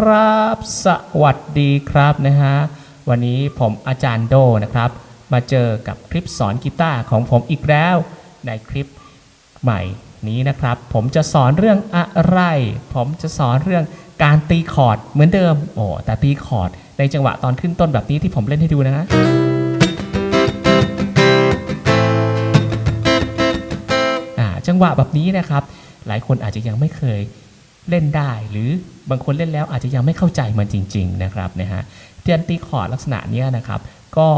ครับ สวัสดีครับนะฮะ วันนี้ผมอาจารย์โดนะครับ มาเจอกับคลิปสอนกีตาร์ของผมอีกแล้ว ในคลิปใหม่นี้นะครับ ผมจะสอนเรื่องอะไร ผมจะสอนเรื่องการตีคอร์ดเหมือนเดิม โอ้ แต่ตีคอร์ดในจังหวะตอนขึ้นต้นแบบนี้ที่ผมเล่นให้ดูนะฮะอ่าจังหวะแบบนี้นะครับ หลายคนอาจจะยังไม่เคย เล่นได้ หรือบางคนเล่นแล้วอาจจะยังไม่เข้าใจมันจริง ๆ นะครับนะฮะเทียนตีคอร์ดลักษณะนี้นะครับ ก็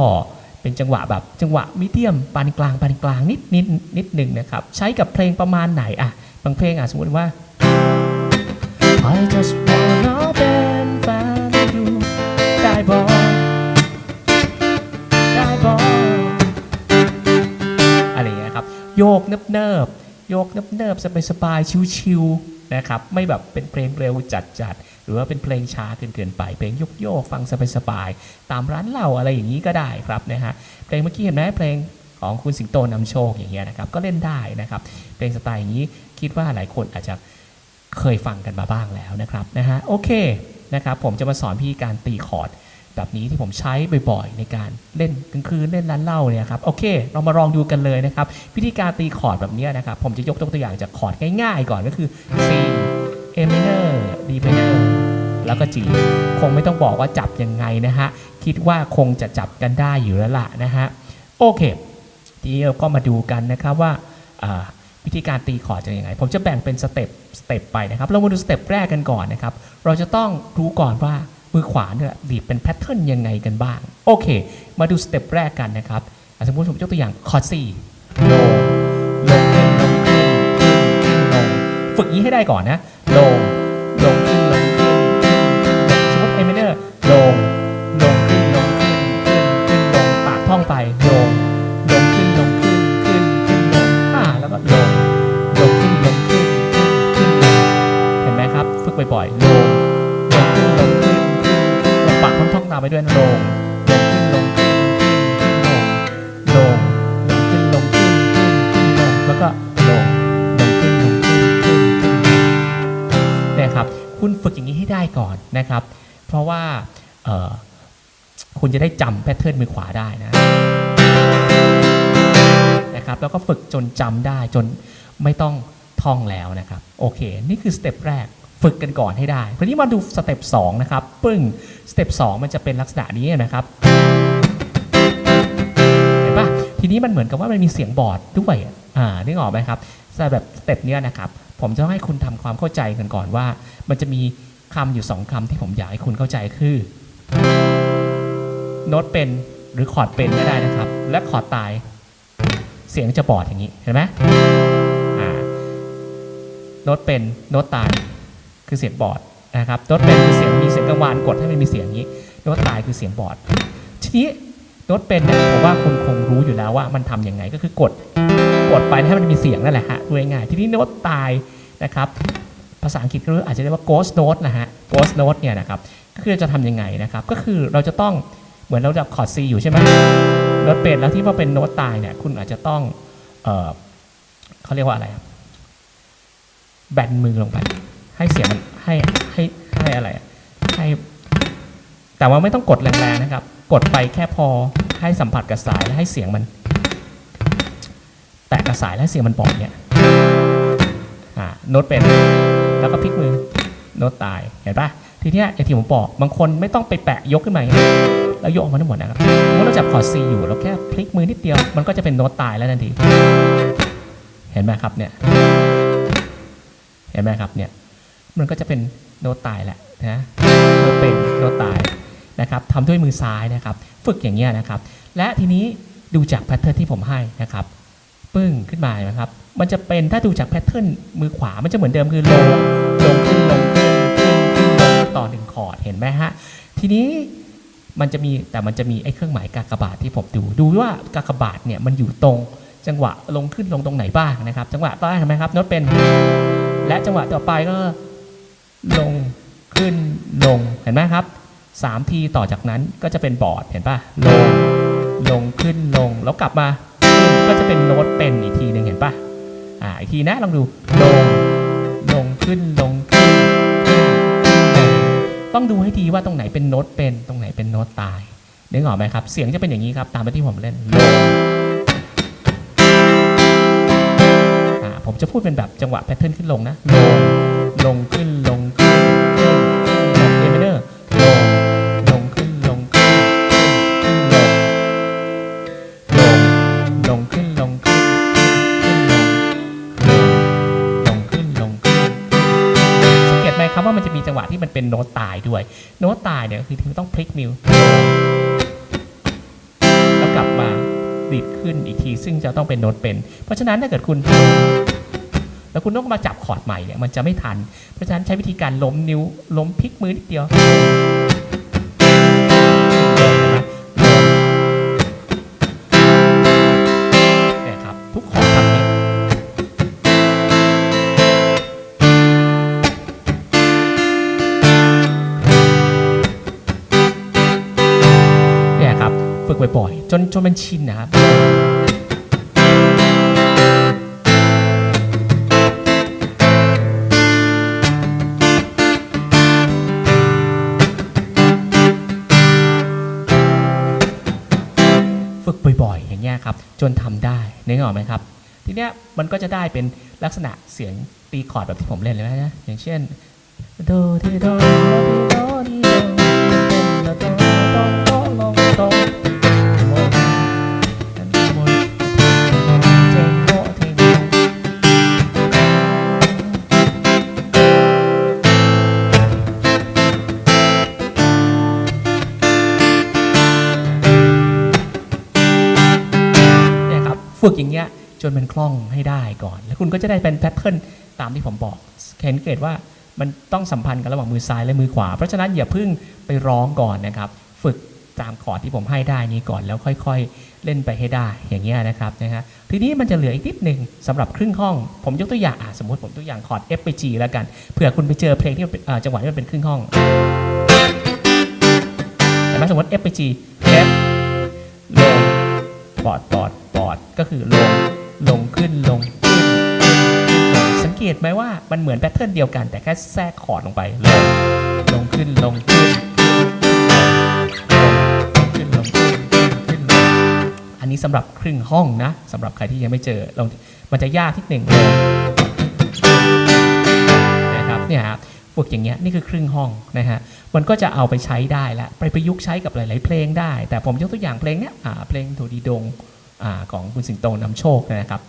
เป็นจังหวะแบบจังหวะมิเดียมปานกลางปานกลางนิดนิดนิดหนึ่งนะครับ ใช้กับเพลงประมาณไหนอะบางเพลงอะสมมติว่า I just wanna เป็นแฟนดูได้บอกได้บอกอะไรอย่างเงี้ยครับ โยกเนิบเนิบโยกเนิบเนิบสบายสบายชิวๆ นะครับไม่แบบเป็นเพลงเร็วจัดจัดๆหรือว่าเป็นเพลงช้าเกินๆไปเพลงยกโยกๆฟังสบายสบายๆตามร้านเหล้าอะไรอย่างนี้ก็ได้ครับนะฮะเพลงเมื่อกี้เห็นไหมเพลงของคุณสิงโตนำโชคอย่างเงี้ยนะครับก็เล่นได้นะครับเพลงสไตล์อย่างนี้คิดว่าหลายคนอาจจะเคยฟังกันมาบ้างแล้วนะครับนะฮะโอเคนะครับผมจะมาสอนพี่การตีคอร์ด แบบนี้ที่ผมใช้บ่อยๆ ในการเล่นกลางคืนเล่นร้านเหล้าเนี่ยครับโอเค เรามาลองดูกันเลยนะครับ วิธีการตีคอร์ดแบบนี้นะครับ ผมจะยกตัวอย่างจากคอร์ดง่ายๆ ก่อนก็คือ C A minor D minor แล้วก็ G คงไม่ต้องบอกว่าจับยังไงนะฮะ คิดว่าคงจะจับกันได้อยู่แล้วล่ะนะฮะโอเค ทีนี้เราก็มาดูกันนะครับว่าอ่าวิธีการตีคอร์ดจะยังไง ผมจะแบ่งเป็นสเต็ปสเต็ปไปนะครับ เรามาดูสเต็ปแรกกันก่อนนะครับ เราจะต้องรู้ก่อนว่า มือขวาเนี่ยดีดเป็นแพทเทิร์นยังไงกันบ้าง โอเค มาดูสเต็ปแรกกันนะครับสมมติผมยกตัวอย่างคอร์ดสี่ลงลงขึ้นลงขึ้นขึ้นขึ้นลงฝึกนี้ให้ได้ก่อนนะลงล คุณจะได้จำแพทเทิร์นมือขวาได้นะนะครับแล้วก็ฝึกจนจำได้จนไม่ต้องท่องแล้วนะครับโอเค นี่คือสเต็ปแรกฝึกกันก่อนให้ได้ทีนี้มาดูสเต็ป2นะครับปึ้งสเต็ป2มันจะเป็นลักษณะนี้นะครับเห็นปะทีนี้มันเหมือนกับว่ามันมีเสียงบอร์ดด้วยอ่านึกออกไหมครับแต่แบบสเต็ปเนี้ยนะครับผมจะให้คุณทำความเข้าใจกันก่อนว่า มันจะมีคำอยู่สองคำที่ผมอยากให้คุณเข้าใจคือ โน้ตเป็นหรือคอร์ดเป็นก็ได้นะครับ และคอร์ดตาย เสียงจะบอดอย่างนี้เห็นไหมโน้ตเป็นโน้ตตายคือเสียงบอดนะครับโน้ตเป็นคือเสียงมีเสียงกังวานกดให้มันมีเสียงนี้โน้ตตายคือเสียงบอดทีนี้โน้ตเป็นเนี่ยผมว่าคุณคงรู้อยู่แล้วว่ามันทำยังไงก็คือกดกดไปให้มันมีเสียงนั่นแหละฮะดูง่ายๆทีนี้โน้ตตายนะครับภาษาอังกฤษก็อาจจะเรียกว่า ghost note นะฮะ ghost note เนี่ยนะครับก็คือจะทำยังไงนะครับ ก็คือเราจะต้อง เหมือนเราจับคอร์ด C อยู่ใช่ไหมโน้ตเป็นแล้วที่ว่าเป็นโน้ตตายเนี่ยคุณอาจจะต้องเออเขาเรียกว่าอะไรแบนมือลงไป ให้เสียงมันให้ให้ให้อะไรให้แต่ว่าไม่ต้องกดแรงๆนะครับ กดไปแค่พอให้สัมผัสกับสายและให้เสียงมัน แตะกับสายและเสียงมันบอกเนี่ยโน้ตเป็นแล้วก็พลิกมือโน้ตตายเห็นปะทีเนี้ยอย่างที่ผมบอกบางคนไม่ต้องไปแปะยกขึ้นมาอย่างนี้ แล้วยกออกมาทั้งหมดนะครับเมื่อเราจับคอร์ด C อยู่เราแค่พลิกมือนิดเดียว มันก็จะเป็นโน้ตตายแล้วทันที เห็นไหมครับเนี่ย เห็นไหมครับเนี่ย มันก็จะเป็นโน้ตตายแหละนะโน้ตเป็นโน้ตตายนะครับทำด้วยมือซ้ายนะครับ ฝึกอย่างเงี้ยนะครับ และทีนี้ดูจากแพทเทิร์นที่ผมให้นะครับ ปึ้งขึ้นมานไหมครับ มันจะเป็นถ้าดูจากแพทเทิร์นมือขวา มันจะเหมือนเดิมคือลง ลงขึ้นลงขึ้นขึ้นขึ้นลงต่อหนึ่งคอร์ด เห็นไหมฮะ ทีนี้ มันจะมีแต่มันจะมีไอ้เครื่องหมายกากบาทที่ผมดู ดูว่ากากบาทเนี่ยมันอยู่ตรงจังหวะลงขึ้นลงตรงไหนบ้างนะครับ จังหวะต่อไปเห็นไหมครับโน้ตเป็น และจังหวะต่อไปก็ลงขึ้นลงเห็นไหมครับสามทีต่อจากนั้นก็จะเป็นบอร์ดเห็นปะลงลงขึ้นลงแล้วกลับมาก็จะเป็นโน้ตเป็นอีกทีหนึ่งเห็นปะอ่าอีกทีนะลองดูลงลงขึ้นลงขึ้นขึ้นขึ้นลง ต้องดูให้ดีว่าตรงไหนเป็นโน้ตเป็นตรงไหนเป็นโน้ตตายนึกออกไหมครับ เสียงจะเป็นอย่างนี้ครับ ตามไปที่ผมเล่นลงผมจะพูดเป็นแบบจังหวะแพทเทิร์นขึ้นลงนะ ลงลงขึ้นลงขึ้น ครับว่ามันจะมีจังหวะที่มันเป็นโน้ตตายด้วย โน้ตตายเนี่ยคือที่ต้องพลิกนิ้วแล้วกลับมาดีดขึ้นอีกที ซึ่งจะต้องเป็นโน้ตเป็น เพราะฉะนั้นถ้าเกิดคุณ แล้วคุณต้องมาจับคอร์ดใหม่เนี่ยมันจะไม่ทัน เพราะฉะนั้นใช้วิธีการล้มนิ้วล้มพลิกมือนิดเดียว บ่อยๆ จนจนมันชินนะครับฝึกบ่อยๆ อย่างเงี้ยครับ จนทำได้นึกออกไหมครับ ทีเนี้ยมันก็จะได้เป็นลักษณะเสียงตีคอร์ดแบบที่ผมเล่นเลยนะอย่างเช่นโดทีโดทีโดทีโดทีโดโด ฝึกอย่างเงี้ยจนมันคล่องให้ได้ก่อน แล้วคุณก็จะได้เป็นแพทเทิร์นตามที่ผมบอกเห็นเกตว่ามันต้องสัมพันธ์กันระหว่างมือซ้ายและมือขวา เพราะฉะนั้นอย่าเพิ่งไปร้องก่อนนะครับ ฝึกตามคอร์ดที่ผมให้ได้นี้ก่อนแล้วค่อยๆ เล่นไปให้ได้อย่างเงี้ยนะครับนะฮะทีนี้มันจะเหลืออีกนิดหนึ่งสำหรับครึ่งห้อง ผมยกตัวอย่างอะสมมติผมตัวอย่างคอร์ด F ไป G แล้วกันเผื่อคุณไปเจอเพลงที่มันจังหวะที่มันเป็นครึ่งห้องเห็นไหมสมมติ F ไป G F ปอดปอดปอดก็คือลงลงขึ้นลงขึ้นสังเกตไหมว่ามันเหมือนแพทเทิร์นเดียวกันแต่แค่แทรกคอร์ดลงไปลงลงขึ้นลงขึ้นลงขึ้นลงขึ้นขึ้นลงอันนี้สำหรับครึ่งห้องนะสำหรับใครที่ยังไม่เจอลองมันจะยากที่หนึ่งลงนะครับเนี่ยครับฝึกอย่างเงี้ยนี่คือครึ่งห้องนะฮะ มันก็จะเอาไปใช้ได้แล้วไปประยุกต์ใช้กับหลาย ๆ เพลงได้ แต่ผมยกตัวอย่างเพลงเนี้ยเพลงโถดีดงอของคุณสิงโตนำโชคนะครับ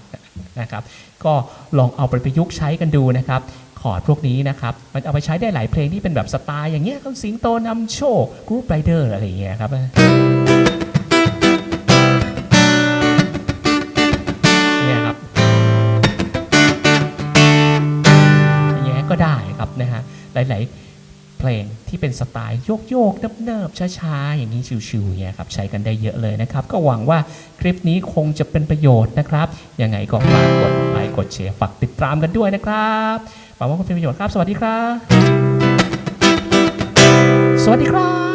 นะครับก็ลองเอาไปประยุกต์ใช้กันดูนะครับคอร์ดพวกนี้นะครับมันเอาไปใช้ได้หลายเพลงที่เป็นแบบสไตล์อย่างเงี้ยคุณสิงโตนำโชคกรุ๊ปไรเดอร์อะไรอย่างเงี้ยครับเนี่ยครับอย่างเงี้ยก็ได้ครับนะฮะหลาย ๆ เพลงที่เป็นสไตล์โยกโยกๆเนิบๆช้าๆ อย่างนี้ชิวๆเนี่ยครับใช้กันได้เยอะเลยนะครับ ก็หวังว่าคลิปนี้คงจะเป็นประโยชน์นะครับ ยังไงก็ฝากกดไลค์กดแชร์ฝากติดตามกันด้วยนะครับหวังว่าคงเป็นประโยชน์ครับ สวัสดีครับ สวัสดีครับ